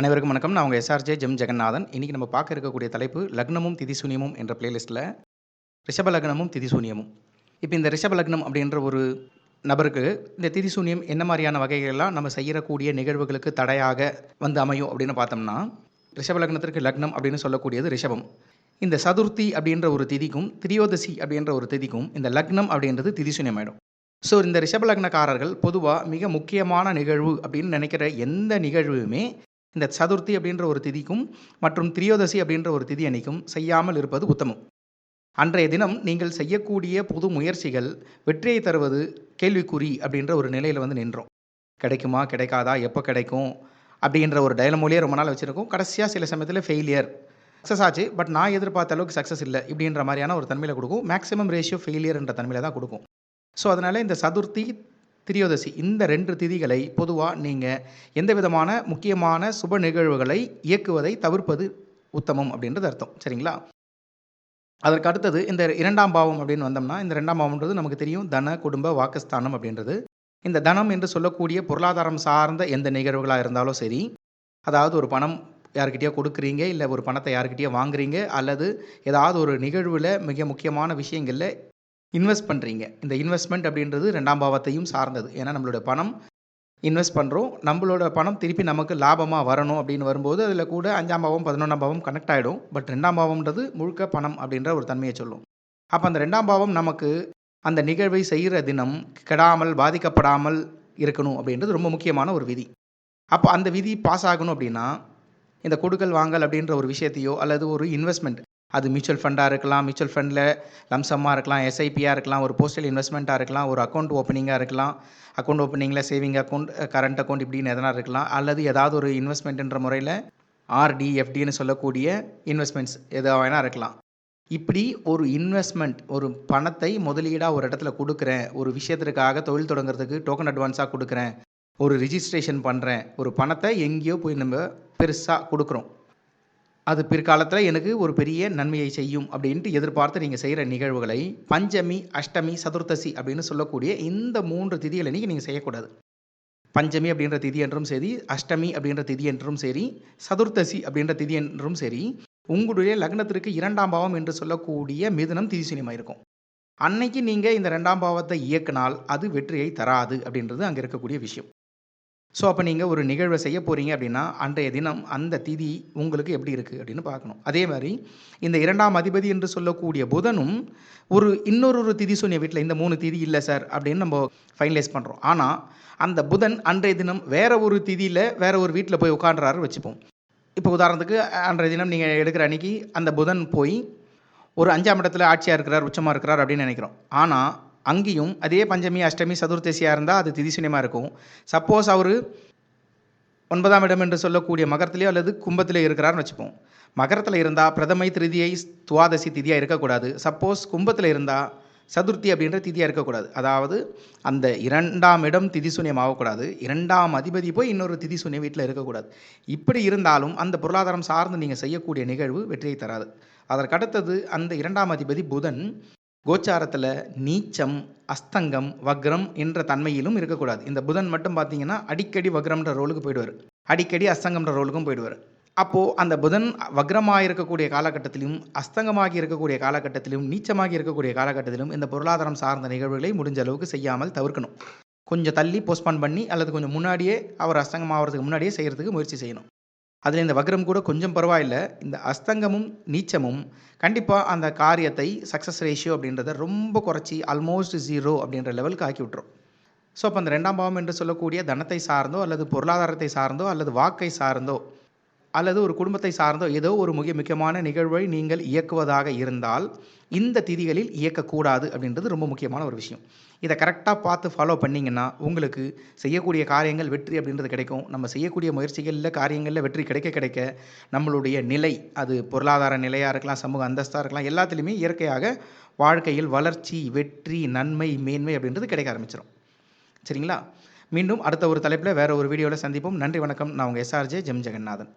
அனைவருக்கும் வணக்கம். நான் உங்கள் எஸ்ஆர்ஜே ஜெம் ஜெகநாதன். இன்றைக்கி நம்ம பார்க்க இருக்கக்கூடிய தலைப்பு லக்னமும் திதிசூனியமும் என்ற பிளேலிஸ்ட்டில் ரிஷப லக்னமும் திதிசூனியமும். இப்போ இந்த ரிஷப லக்னம் அப்படின்ற ஒரு நபருக்கு இந்த திதிசூனியம் என்ன மாதிரியான வகைகளெல்லாம் நம்ம செய்யக்கூடிய நிகழ்வுகளுக்கு தடையாக வந்து அமையும் அப்படின்னு பார்த்தோம்னா ரிஷப லக்னத்திற்கு லக்னம் அப்படின்னு சொல்லக்கூடியது ரிஷபம். இந்த சதுர்த்தி அப்படின்ற ஒரு திதிக்கும் திரியோதசி அப்படின்ற ஒரு திதிக்கும் இந்த லக்னம் அப்படின்றது திதிசூனியம் ஆயிடும் ஸோ இந்த ரிஷப லக்னக்காரர்கள் பொதுவாக மிக முக்கியமான நிகழ்வு அப்படின்னு நினைக்கிற எந்த நிகழ்வுமே இந்த சதுர்த்தி அப்படின்ற ஒரு திதிக்கும் மற்றும் திரியோதசி அப்படின்ற ஒரு திதி அன்னைக்கும் செய்யாமல் இருப்பது உத்தமம். அன்றைய தினம் நீங்கள் செய்யக்கூடிய புது முயற்சிகள் வெற்றியை தருவது கேள்விக்குறி அப்படின்ற ஒரு நிலையில் வந்து நின்றோம். கிடைக்குமா கிடைக்காதா எப்போ கிடைக்கும் அப்படின்ற ஒரு டயலமோலியே ரொம்ப நாள் வச்சுருக்கோம். கடைசியாக சில சமயத்தில் ஃபெயிலியர் சக்ஸஸ் ஆச்சு பட் நான் எதிர்பார்த்த அளவுக்கு சக்ஸஸ் இல்லை இப்படின்ற மாதிரியான ஒரு தன்மையில் கொடுக்கும். மேக்ஸிமம் ரேஷியோ ஃபெயிலியர்ன்ற தன்மையில் தான் கொடுக்கும். ஸோ அதனால் இந்த சதுர்த்தி திரியோதசி இந்த ரெண்டு திதிகளை பொதுவாக நீங்கள் எந்த விதமான முக்கியமான சுப நிகழ்வுகளை இயக்குவதை தவிர்ப்பது உத்தமம் அப்படின்றது அர்த்தம். சரிங்களா? அதற்கு அடுத்தது இந்த இரண்டாம் பாவம் அப்படின்னு வந்தோம்னா இந்த ரெண்டாம் பாவம்ன்றது நமக்கு தெரியும் தன குடும்ப வாக்குஸ்தானம் அப்படின்றது. இந்த தனம் என்று சொல்லக்கூடிய பொருளாதாரம் சார்ந்த எந்த நிகழ்வுகளாக இருந்தாலும் சரி அதாவது ஒரு பணம் யாருக்கிட்டேயோ கொடுக்குறீங்க இல்லை ஒரு பணத்தை யாருக்கிட்டேயோ வாங்குறீங்க அல்லது ஏதாவது ஒரு நிகழ்வில் மிக முக்கியமான விஷயங்களில் இன்வெஸ்ட் பண்ணுறீங்க இந்த இன்வெஸ்ட்மெண்ட் அப்படின்றது ரெண்டாம் பாவத்தையும் சார்ந்தது. ஏன்னா நம்மளோட பணம் இன்வெஸ்ட் பண்ணுறோம் நம்மளோட பணம் திருப்பி நமக்கு லாபமாக வரணும் அப்படின்னு வரும்போது அதில் கூட அஞ்சாம் பாவம் பதினொன்றாம் பாவம் கனெக்ட் ஆகிடும் பட் ரெண்டாம் பாவம்ன்றது முழுக்க பணம் அப்படின்ற ஒரு தன்மையை சொல்லும். அப்போ அந்த ரெண்டாம் பாவம் நமக்கு அந்த நிகழ்வை செய்கிற தினம் கெடாமல் பாதிக்கப்படாமல் இருக்கணும் அப்படின்றது ரொம்ப முக்கியமான ஒரு விதி. அப்போ அந்த விதி பாஸ் ஆகணும் அப்படின்னா இந்த கொடுக்கல் வாங்கல் அப்படின்ற ஒரு விஷயத்தையோ அல்லது ஒரு இன்வெஸ்ட்மெண்ட் அது மியூச்சுவல் ஃபண்டாக இருக்கலாம் மியூச்சுவல் ஃபண்டில் லம்சம்மாக இருக்கலாம் எஸ்ஐபியாக இருக்கலாம் ஒரு போஸ்டல் இன்வெஸ்ட்மெண்ட்டாக இருக்கலாம் ஒரு அக்கௌண்ட் ஓப்பனிங்காக இருக்கலாம். அக்கௌண்ட் ஓப்பனிங்கில் சேவிங் அக்கௌண்ட் கரண்ட் அக்கௌண்ட் இப்படின்னு எதனா இருக்கலாம். அல்லது ஏதாவது ஒரு இன்வெஸ்ட்மெண்ட்டுன்ற முறையில் ஆர்டி எஃப்டின்னு சொல்லக்கூடிய இன்வெஸ்ட்மெண்ட்ஸ் எதாக வேணால் இருக்கலாம். இப்படி ஒரு இன்வெஸ்ட்மெண்ட் ஒரு பணத்தை முதலீடாக ஒரு இடத்துல கொடுக்குறேன் ஒரு விஷயத்திற்காக தொழில் தொடங்குறதுக்கு டோக்கன் அட்வான்ஸாக கொடுக்குறேன் ஒரு ரிஜிஸ்ட்ரேஷன் பண்ணுறேன் ஒரு பணத்தை எங்கேயோ போய் நம்ம பெருசாக கொடுக்குறோம். அது பிற்காலத்தில் எனக்கு ஒரு பெரிய நன்மையை செய்யும் அப்படின்ட்டு எதிர்பார்த்து நீங்கள் செய்கிற நிகழ்வுகளை பஞ்சமி அஷ்டமி சதுர்த்தசி அப்படின்னு சொல்லக்கூடிய இந்த மூன்று திதிகளை நீங்கள் நீங்கள் செய்யக்கூடாது. பஞ்சமி அப்படின்ற திதி என்றும் சரி அஷ்டமி அப்படின்ற திதி என்றும் சரி சதுர்த்தசி அப்படின்ற திதி என்றும் சரி உங்களுடைய லக்னத்திற்கு இரண்டாம் பாவம் என்று சொல்லக்கூடிய மிதுனம் திதிசூனியமாக இருக்கும். அன்னைக்கு நீங்கள் இந்த ரெண்டாம் பாவத்தை இயக்கினால் அது வெற்றியை தராது அப்படின்றது அங்கே இருக்கக்கூடிய விஷயம். ஸோ அப்போ நீங்கள் ஒரு நிகழ்வை செய்ய போகிறீங்க அப்படின்னா அன்றைய தினம் அந்த திதி உங்களுக்கு எப்படி இருக்குது அப்படின்னு பார்க்கணும். அதே மாதிரி இந்த இரண்டாம் அதிபதி என்று சொல்லக்கூடிய புதனும் ஒரு இன்னொரு ஒரு திதி சொன்னிய வீட்டில் இந்த மூணு திதி இல்லை சார் அப்படின்னு நம்ம ஃபைனலைஸ் பண்ணுறோம் ஆனால் அந்த புதன் அன்றைய தினம் வேற ஒரு திதியில் வேற ஒரு வீட்டில் போய் உட்காண்டுறாரு வச்சுப்போம். இப்போ உதாரணத்துக்கு அன்றைய தினம் நீங்கள் எடுக்கிற அன்னைக்கு அந்த புதன் போய் ஒரு அஞ்சாம் இடத்துல ஆட்சியாக இருக்கிறார் உச்சமாக இருக்கிறார் அப்படின்னு நினைக்கிறோம். ஆனால் அங்கேயும் அதே பஞ்சமி அஷ்டமி சதுர்த்தசியாக இருந்தால் அது திதிசூன்யமாக இருக்கும். சப்போஸ் அவர் ஒன்பதாம் இடம் என்று சொல்லக்கூடிய மகரத்திலேயோ அல்லது கும்பத்திலே இருக்கிறார்னு வச்சுப்போம். மகரத்தில் இருந்தால் பிரதமை திருதியை துவாதசி திதியாக இருக்கக்கூடாது. சப்போஸ் கும்பத்தில் இருந்தால் சதுர்த்தி அப்படின்ற திதியாக இருக்கக்கூடாது. அதாவது அந்த இரண்டாம் இடம் திதிசூன்யம் ஆகக்கூடாது. இரண்டாம் அதிபதி போய் இன்னொரு திதிசூன்யம் வீட்டில் இருக்கக்கூடாது. இப்படி இருந்தாலும் அந்த பொருளாதாரம் சார்ந்து நீங்கள் செய்யக்கூடிய நிகழ்வு வெற்றியை தராது. அதற்கடுத்தது அந்த இரண்டாம் அதிபதி புதன் கோச்சாரத்தில் நீச்சம் அஸ்தங்கம் வக்ரம் என்ற தன்மையிலும் இருக்கக்கூடாது. இந்த புதன் மட்டும் பார்த்தீங்கன்னா அடிக்கடி வக்ரம்ன்ற ரோலுக்கு போயிடுவார். அடிக்கடி அஸ்தங்கம்ன்ற ரோலுக்கும் போயிடுவார். அப்போது அந்த புதன் வக்ரமாக இருக்கக்கூடிய காலகட்டத்திலும் அஸ்தங்கமாகி இருக்கக்கூடிய காலகட்டத்திலும் நீச்சமாகி இருக்கக்கூடிய காலகட்டத்திலும் இந்த பொருளாதாரம் சார்ந்த நிகழ்வுகளை முடிஞ்ச அளவுக்கு செய்யாமல் தவிர்க்கணும். கொஞ்சம் தள்ளி போஸ்ட்பான் பண்ணி அல்லது கொஞ்சம் முன்னாடியே அவர் அஸ்தங்கமாகிறதுக்கு முன்னாடியே செய்கிறதுக்கு முயற்சி செய்யணும். அதில் இந்த வக்ரம் கூட கொஞ்சம் பரவாயில்லை. இந்த அஸ்தங்கமும் நீச்சமும் கண்டிப்பாக அந்த காரியத்தை சக்ஸஸ் ரேஷியோ அப்படின்றத ரொம்ப குறைச்சி ஆல்மோஸ்ட் ஜீரோ அப்படின்ற லெவலுக்கு ஆக்கி விட்டுரும். ஸோ அப்போ அந்த ரெண்டாம் பாவம் என்று சொல்லக்கூடிய தனத்தை சார்ந்தோ அல்லது பொருளாதாரத்தை சார்ந்தோ அல்லது வாக்கை சார்ந்தோ அல்லது ஒரு குடும்பத்தை சார்ந்தோ ஏதோ ஒரு மிக முக்கியமான நிகழ்வை நீங்கள் இயக்குவதாக இருந்தால் இந்த திதிகளில் இயக்கக்கூடாது அப்படின்றது ரொம்ப முக்கியமான ஒரு விஷயம். இதை கரெக்டாக பார்த்து ஃபாலோ பண்ணிங்கன்னா உங்களுக்கு செய்யக்கூடிய காரியங்கள் வெற்றி அப்படின்றது கிடைக்கும். நம்ம செய்யக்கூடிய முயற்சிகளில் காரியங்களில் வெற்றி கிடைக்க கிடைக்க நம்மளுடைய நிலை அது பொருளாதார நிலையாக இருக்கலாம் சமூக அந்தஸ்தாக இருக்கலாம் எல்லாத்துலேயுமே இயற்கையாக வாழ்க்கையில் வளர்ச்சி வெற்றி நன்மை மேன்மை அப்படின்றது கிடைக்க ஆரம்பிச்சிடும் சரிங்களா? மீண்டும் அடுத்த ஒரு தலைப்பில் வேறு ஒரு வீடியோவில் சந்திப்போம். நன்றி வணக்கம். நான் உங்கள் எஸ்ஆர்ஜே ஜெம் ஜெகநாதன்.